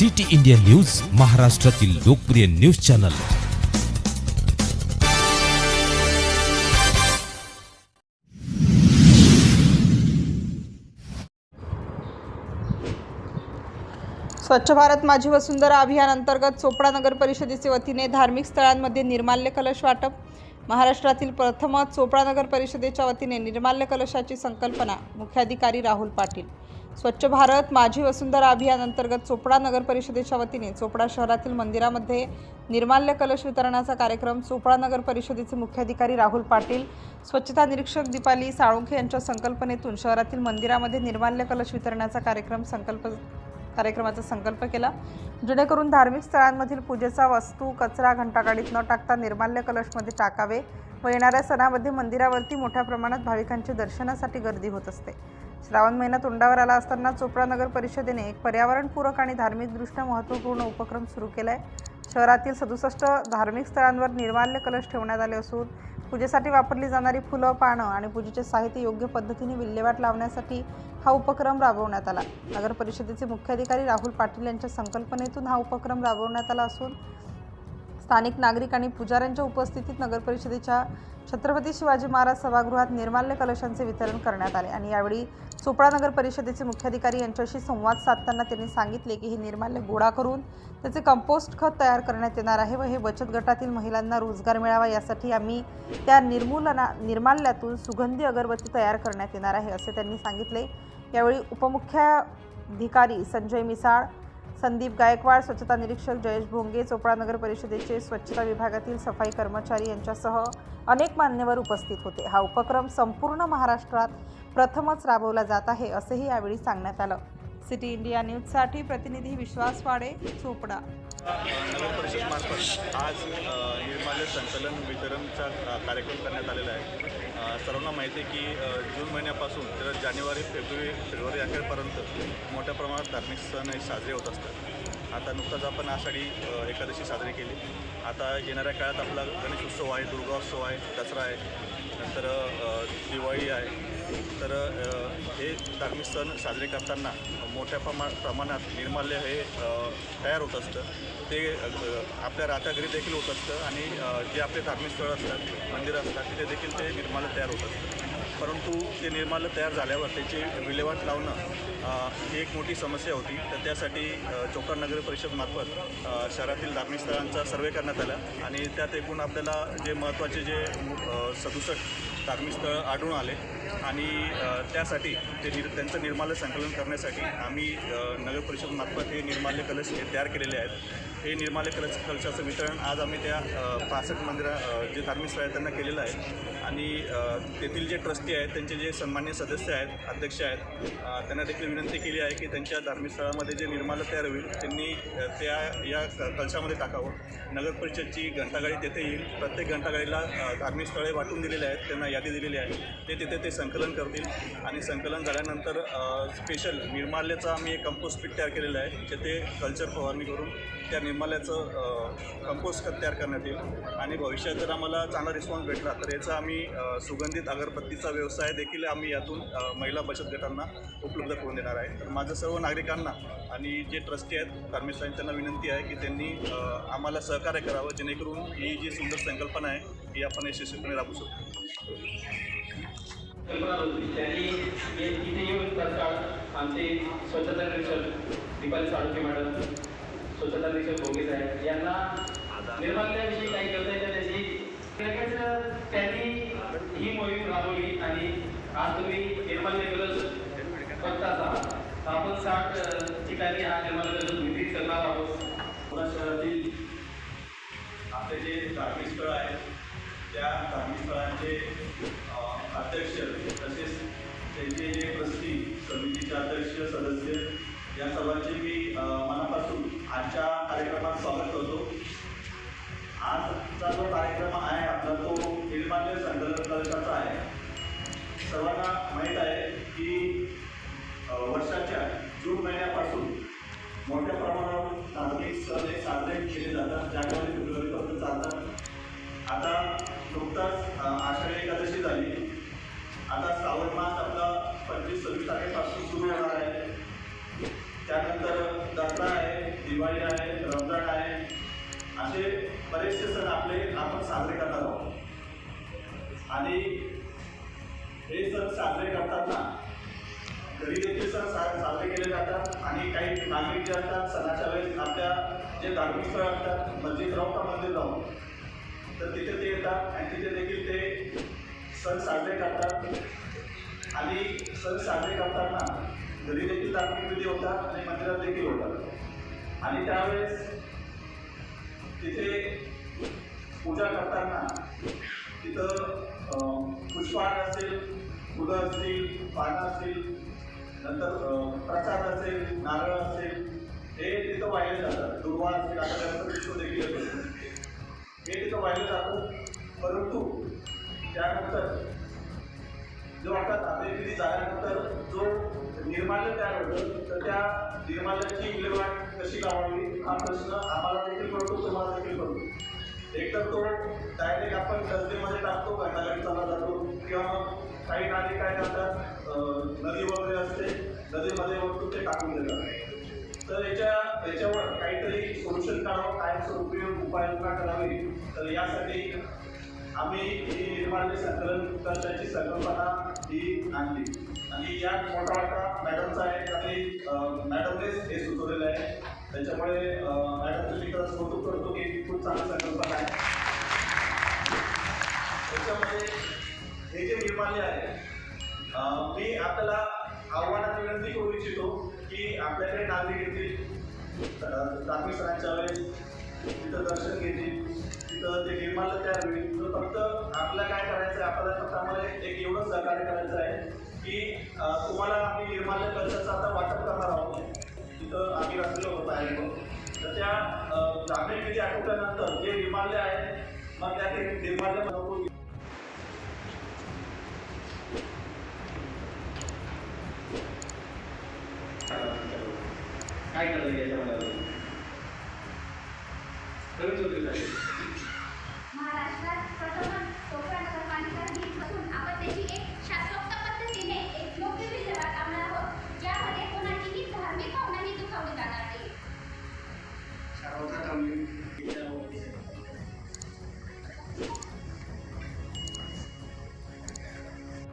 City India news महाराष्ट्रातील लोकप्रिय news channel. स्वच्छ भारत माझी वसुंधरा अभियान अंतर्गत चोपडा नगर परिषदेचे वतीने धार्मिक स्थळांमध्ये निर्माल्य कलश वाटप महाराष्ट्रातील प्रथमच चोपडा नगर परिषदेच्या वतीने निर्माल्य कलशाची संकल्पना मुख्याधिकारी राहुल पाटील. स्वच्छ भारत माझी वसुंधरा अभियान अंतर्गत चोपडा नगर परिषदेच्या वतीने चोपडा शहरातील मंदिरामध्ये निर्माल्य कलश वितरणाचा कार्यक्रम चोपडा नगर परिषदेचे मुख्याधिकारी राहुल पाटील स्वच्छता निरीक्षक दीपाली साळुंखे यांच्या संकल्पनेतून शहरातील मंदिरामध्ये निर्माल्य कलश वितरणाचा कार्यक्रम संकल्प कार्यक्रमाचा संकल्प केला. जेणेकरून धार्मिक स्थळांमधील पूजेचा वस्तू कचरा घंटागाडीत न टाकता निर्माल्य कलशमध्ये टाकावे व येणाऱ्या सणामध्ये मंदिरावरती मोठ्या प्रमाणात भाविकांची दर्शनासाठी गर्दी होत असते. श्रावण महिना तोंडावर आला असताना चोपडा नगर परिषदेने एक पर्यावरणपूरक आणि धार्मिकदृष्ट्या महत्त्वपूर्ण उपक्रम सुरू केला आहे शहरातील सदुसष्ट धार्मिक स्थळांवर निर्माल्य कलश ठेवण्यात आले असून पूजेसाठी वापरली जाणारी फुलं पानं आणि पूजेचे साहित्य योग्य पद्धतीने विल्हेवाट लावण्यासाठी हा उपक्रम राबवण्यात आला. नगर परिषदेचे मुख्याधिकारी राहुल पाटील यांच्या संकल्पनेतून हा उपक्रम राबवण्यात आला असून स्थानिक नागरिक आणि पुजाऱ्यांच्या उपस्थितीत नगरपरिषदेच्या छत्रपती शिवाजी महाराज सभागृहात निर्माल्य कलशांचे वितरण करण्यात आले. आणि यावेळी चोपडा नगर परिषदेचे मुख्याधिकारी यांच्याशी संवाद साधताना त्यांनी सांगितले की हे निर्माल्य गोळा करून त्याचे कंपोस्ट खत तयार करण्यात येणार आहे व हे बचत गटातील महिलांना रोजगार मिळावा यासाठी आम्ही त्या निर्मूलना निर्माल्यातून सुगंधी अगरबत्ती तयार करण्यात येणार आहे असे त्यांनी सांगितले. यावेळी उपमुख्याधिकारी संजय मिसाळ संदीप गायकवाड स्वच्छता निरीक्षक जयेश भोंगे चोपडा नगर परिषदेचे स्वच्छता विभागातील सफाई कर्मचारी यांच्यासह अनेक मान्यवर उपस्थित होते. हा उपक्रम संपूर्ण महाराष्ट्रात प्रथमच राबवला जात आहे असेही यावेळी सांगण्यात आलं. सिटी इंडिया न्यूजसाठी प्रतिनिधी विश्वास वाडे चोपडा. नगर परिषद मार्फत आज निर्माल्य संकलन वितरणचा कार्यक्रम करण्यात आलेला आहे. सर्वांना माहिती आहे की जून महिन्यापासून तर जानेवारी फेब्रुवारी फेब्रुवारी अखेरपर्यंत मोठ्या प्रमाणात धार्मिक सण हे साजरे होत असतात. आता नुकताच आपण आषाढी एकादशी साजरी केली. आता येणाऱ्या काळात आपला गणेशोत्सव आहे दुर्गा उत्सव आहे दसरा आहे नंतर दिवाळी आहे. तर हे धार्मिक सण साजरे करताना मोठ्या प्रमा प्रमाणात निर्माल्य हे तयार होत असतं. ते आपल्या राहत्या देखील होत असतं आणि जे आपले धार्मिक स्थळं असतात मंदिरं असतात तिथे देखील ते निर्माल्य तयार होत असतं. परंतु ते निर्माल्य तयार झाल्यावर त्याची विल्हेवाट लावणं ही एक मोठी समस्या होती. तर त्यासाठी चोकर नगर परिषदमार्फत शहरातील धार्मिक स्थळांचा सर्वे करण्यात आला आणि त्यात एकूण आपल्याला जे महत्त्वाचे जे सदुसष्ट धार्मिक स्थळं आढळून आले आणि त्यासाठी ते निर त्यांचं निर्माल्य संकलन करण्यासाठी आम्ही नगर परिषदमार्फत हे निर्माल्य कलश हे तयार केलेले आहेत. हे निर्माल्य कलश कलशाचं वितरण आज आम्ही त्या पासष्ट मंदिरा जे धार्मिक स्थळ आहेत त्यांना केलेलं आहे. आणि तेथील जे ट्रस्टी आहेत त्यांचे जे सन्मान्य सदस्य आहेत अध्यक्ष आहेत त्यांना देखील विनंती केली आहे की त्यांच्या धार्मिक स्थळामध्ये जे निर्माल्य तयार होईल त्यांनी त्या या कलशामध्ये टाकावं. नगर परिषदची घंटागाडी तेथे येईल. प्रत्येक घंटागाडीला धार्मिक स्थळे वाटून दिलेली आहेत त्यांना यादी दिलेली आहे. ते तिथे ते संकलन करतील आणि संकलन झाल्यानंतर स्पेशल निर्माल्याचा आम्ही एक कंपोस्ट पीठ तयार केलेलं आहे जिथे कल्चर फवारणी करून त्या निर्माल्याचं कंपोस्ट खत तयार करण्यात येईल. आणि भविष्यात जर आम्हाला चांगला रिस्पॉन्स भेटला तर याचा आम्ही सुगंधित अगरबत्तीचा व्यवसाय देखील आम्ही यातून महिला बचत गटांना उपलब्ध करून देणार आहे. तर माझं सर्व नागरिकांना आणि जे ट्रस्टी आहेत धार्मिक त्यांना विनंती आहे की त्यांनी आम्हाला सहकार्य करावं जेणेकरून ही जी सुंदर संकल्पना आहे ही आपण यशस्वीपणे राबू शकतो कल्पना होती त्यांनी इथे येऊन तत्काळ आमचे स्वच्छता निरीक्षक दीपाली साळुंके मॅडम. स्वच्छता निरीक्षक भोगे साहेब यांना निर्मात्याविषयी काही करता येतं त्याची. लगेच त्यांनी ही मोहीम राबवली आणि आज तुम्ही निर्माल्य कलश बघताचा आपण साठ ठिकाणी हा निर्माल्य कलश वितरित करणार आहोत. पुणे शहरातील आपले जे धार्मिक स्थळ आहेत त्या धार्मिक स्थळांचे अध्यक्ष तसेच त्यांचे जे ट्रस्टी समितीचे अध्यक्ष सदस्य या सर्वांचे मी मनापासून आजच्या कार्यक्रमात स्वागत करतो. आजचा जो कार्यक्रम आहे आपला तो निर्माल्य संकलन आहे. सर्वांना माहीत आहे की वर्षाच्या जून महिन्यापासून मोठ्या प्रमाणावर धार्मिक सण हे साजरे केले जातात. जानेवारी आहेत रमजान आहे. असे बरेचसे सण आपले आपण साजरे करणार आहोत आणि हे सण साजरे करताना घरी देखील सण सा साजरे केले जातात आणि काही नागरिक जे असतात सणाच्या वेळेस आपल्या जे धार्मिक स्थळ असतात म्हणजे मस्जिद राहून का मंदिर राहून तर तिथे ते येतात आणि तिथे देखील ते सण साजरे करतात. आणि सण साजरे करताना घरी देखील धार्मिक विधी होतात आणि मंदिरात देखील होतात. आणि त्यावेळेस तिथे पूजा करताना तिथं पुष्पाळ पुष्पहार असेल फुलं असतील पानं असतील नंतर प्रसाद असेल नारळ असेल हे तिथं वाहिले जातात. दुर्वा असेल आता विश्व देखील हे तिथं वाहिले जातं परंतु त्यानंतर जो आता ताब्यात झाल्यानंतर जो निर्माल्य तयार होतं. तर त्या निर्माल्याची विल्हेवाट कशी लावावी हा प्रश्न आम्हाला देखील पडतो तुम्हाला देखील पडतो एक तर तो डायरेक्ट आपण डस्टबिनमध्ये टाकतो का चालला जातो किंवा मग काही नागरिक काय करतात नदी वगैरे असते नदीमध्ये वस्तू ते टाकून देतात. तर याच्या याच्यावर काहीतरी सोल्युशन काढावं कायमस्वरूपी उपाययोजना करावी तर यासाठी आम्ही ही निर्माल्य संकलन करण्याची संकल्पना ही आणली. आणि यात मोठा वाटा मॅडमचा आहे आणि मॅडमनेच हे सुचवलेलं आहे. त्याच्यामुळे मॅडमचं मी खरंच कौतुक करतो की खूप चांगली संकल्पना आहे. त्याच्यामध्ये हे जे निर्माल्य आहे मी आपल्याला आव्हानात विनंती करू इच्छितो की आपल्याकडे नागरिक येतील. अं, धार्मिक सणांच्या वेळेस तिथं दर्शन घेतील तिथं ते निर्माल्य तयार होईल तर फक्त आपल्याला काय करायचं आहे आपल्याला फक्त आम्हाला एक एवढं सहकार्य करायचं आहे की तुम्हाला आम्ही निर्माल्य कचऱ्याचं आता वाटप करणार आहोत. तिथं आम्ही रचलेलं होतं आहे तर त्या अं, किती आठवड्यानंतर जे निर्माल्य आहे मग त्या ते निर्माल्य नको काय करायचं याच्यामध्ये? ¿Saben?